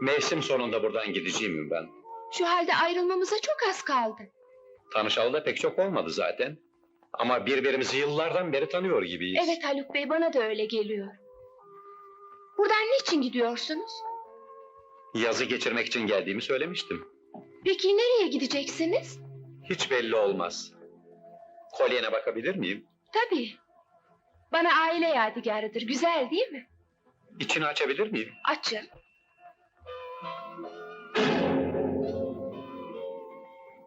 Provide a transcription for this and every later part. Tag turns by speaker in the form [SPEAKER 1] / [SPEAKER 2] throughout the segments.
[SPEAKER 1] Mevsim sonunda buradan gideceğim ben.
[SPEAKER 2] Şu halde ayrılmamıza çok az kaldı.
[SPEAKER 1] Tanışalı da pek çok olmadı zaten. Ama birbirimizi yıllardan beri tanıyor gibiyiz.
[SPEAKER 2] Evet Haluk Bey bana da öyle geliyor. Buradan niçin gidiyorsunuz?
[SPEAKER 1] Yazı geçirmek için geldiğimi söylemiştim.
[SPEAKER 2] Peki nereye gideceksiniz?
[SPEAKER 1] Hiç belli olmaz. Kolyene bakabilir miyim?
[SPEAKER 2] Tabii. Bana aile yadigarıdır. Güzel değil mi?
[SPEAKER 1] İçini açabilir miyim?
[SPEAKER 2] Açın.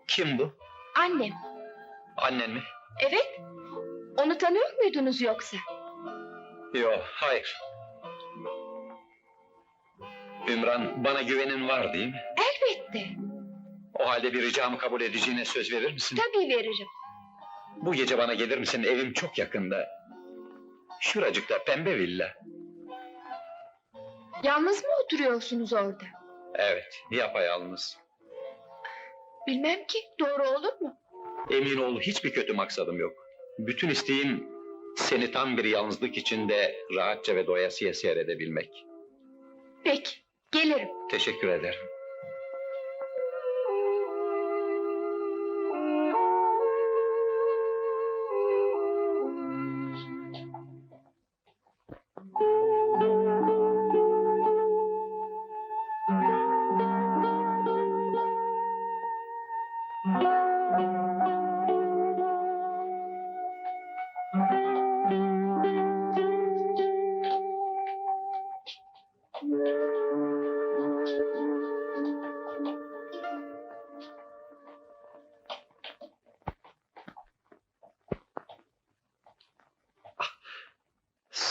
[SPEAKER 1] Kim bu?
[SPEAKER 2] Annem.
[SPEAKER 1] Annen mi?
[SPEAKER 2] Evet. Onu tanıyor muydunuz yoksa?
[SPEAKER 1] Yok, hayır. Ümran, bana güvenin var değil mi?
[SPEAKER 2] Elbette.
[SPEAKER 1] O halde bir ricamı kabul edeceğine söz verir misin?
[SPEAKER 2] Tabii veririm.
[SPEAKER 1] Bu gece bana gelir misin? Evim çok yakında. Şuracıkta pembe villa.
[SPEAKER 2] Yalnız mı oturuyorsunuz orada?
[SPEAKER 1] Evet, yapayalnız.
[SPEAKER 2] Bilmem ki. Doğru olur mu?
[SPEAKER 1] Emin ol hiçbir kötü maksadım yok. Bütün isteğim seni tam bir yalnızlık içinde rahatça ve doyasıya seyredebilmek.
[SPEAKER 2] Peki. Gelirim.
[SPEAKER 1] Teşekkür ederim.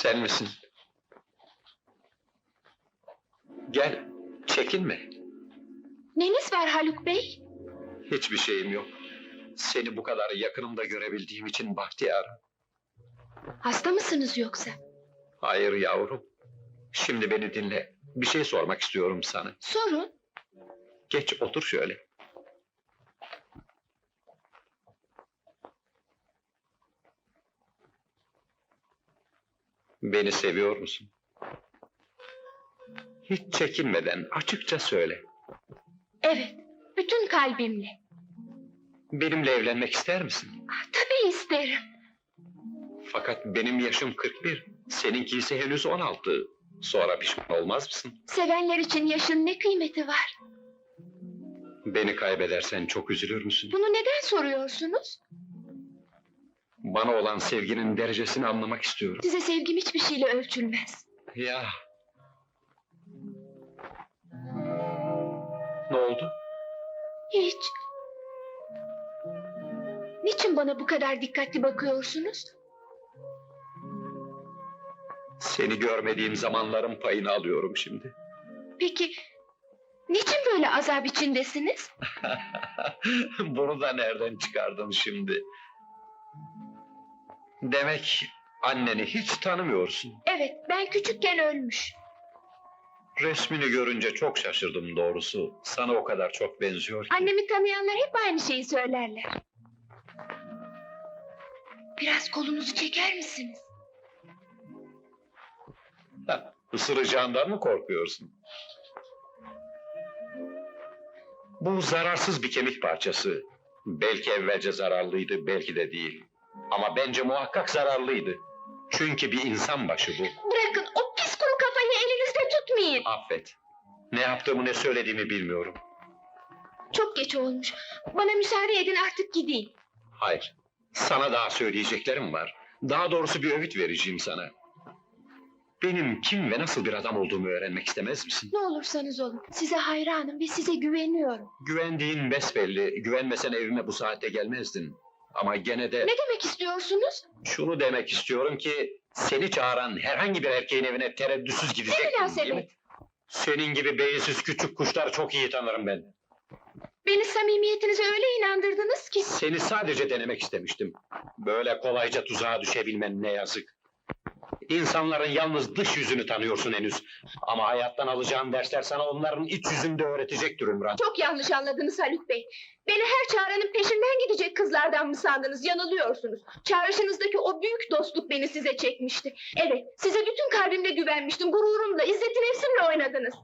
[SPEAKER 1] Sen misin? Gel, çekinme.
[SPEAKER 2] Neniz var Haluk Bey?
[SPEAKER 1] Hiçbir şeyim yok. Seni bu kadar yakınımda görebildiğim için bahtiyarım.
[SPEAKER 2] Hasta mısınız yoksa?
[SPEAKER 1] Hayır yavrum. Şimdi beni dinle. Bir şey sormak istiyorum sana.
[SPEAKER 2] Sorun.
[SPEAKER 1] Geç otur şöyle. Beni seviyor musun? Hiç çekinmeden açıkça söyle.
[SPEAKER 2] Evet. Bütün kalbimle.
[SPEAKER 1] Benimle evlenmek ister misin?
[SPEAKER 2] Ah, tabii isterim.
[SPEAKER 1] Fakat benim yaşım 41, seninki ise henüz 16. Sonra pişman olmaz mısın?
[SPEAKER 2] Sevenler için yaşın ne kıymeti var?
[SPEAKER 1] Beni kaybedersen çok üzülür müsün?
[SPEAKER 2] Bunu neden soruyorsunuz?
[SPEAKER 1] Bana olan sevginin derecesini anlamak istiyorum.
[SPEAKER 2] Size sevgim hiçbir şeyle ölçülmez.
[SPEAKER 1] Ya. Ne oldu?
[SPEAKER 2] Hiç. Niçin bana bu kadar dikkatli bakıyorsunuz?
[SPEAKER 1] Seni görmediğim zamanların payını alıyorum şimdi.
[SPEAKER 2] Peki, niçin böyle azap içindesiniz?
[SPEAKER 1] Bunu da nereden çıkardın şimdi? Demek anneni hiç tanımıyorsun.
[SPEAKER 2] Evet, ben küçükken ölmüş.
[SPEAKER 1] Resmini görünce çok şaşırdım doğrusu. Sana o kadar çok benziyor ki.
[SPEAKER 2] Annemi tanıyanlar hep aynı şeyi söylerler. Biraz kolunuzu çeker misiniz?
[SPEAKER 1] Ha, Isıracağından mı korkuyorsun? Bu zararsız bir kemik parçası. Belki evvelce zararlıydı, belki de değil. Ama bence muhakkak zararlıydı. Çünkü bir insan başı bu.
[SPEAKER 2] Bırakın, o pis kuru kafayı elinizde tutmayın.
[SPEAKER 1] Affet. Ne yaptığımı ne söylediğimi bilmiyorum.
[SPEAKER 2] Çok geç olmuş. Bana müsaade edin artık gideyim.
[SPEAKER 1] Hayır. Sana daha söyleyeceklerim var. Daha doğrusu bir öğüt vereceğim sana. Benim kim ve nasıl bir adam olduğumu öğrenmek istemez misin?
[SPEAKER 2] Ne olursanız olun. Size hayranım ve size güveniyorum.
[SPEAKER 1] Güvendiğin besbelli. Güvenmesen evime bu saatte gelmezdin. Ama gene de
[SPEAKER 2] Ne demek istiyorsunuz?
[SPEAKER 1] şunu demek istiyorum ki... ...seni çağıran herhangi bir erkeğin evine tereddütsüz
[SPEAKER 2] Ne
[SPEAKER 1] değil mi?
[SPEAKER 2] münasebet?
[SPEAKER 1] Senin gibi beyinsiz küçük kuşlar çok iyi tanırım ben.
[SPEAKER 2] Beni samimiyetinize öyle inandırdınız ki.
[SPEAKER 1] Seni sadece denemek istemiştim. Böyle kolayca tuzağa düşebilmen ne yazık. İnsanların yalnız dış yüzünü tanıyorsun henüz. Ama hayattan alacağın dersler sana onların iç yüzünü de öğretecektir Ümran.
[SPEAKER 2] Çok yanlış anladınız Haluk Bey. Beni her çağıranın peşinden gidecek kızlardan mı sandınız? Yanılıyorsunuz. Çağrışınızdaki o büyük dostluk beni size çekmişti. Evet, size bütün kalbimle güvenmiştim. Gururumla, izzeti nefsimle oynadınız.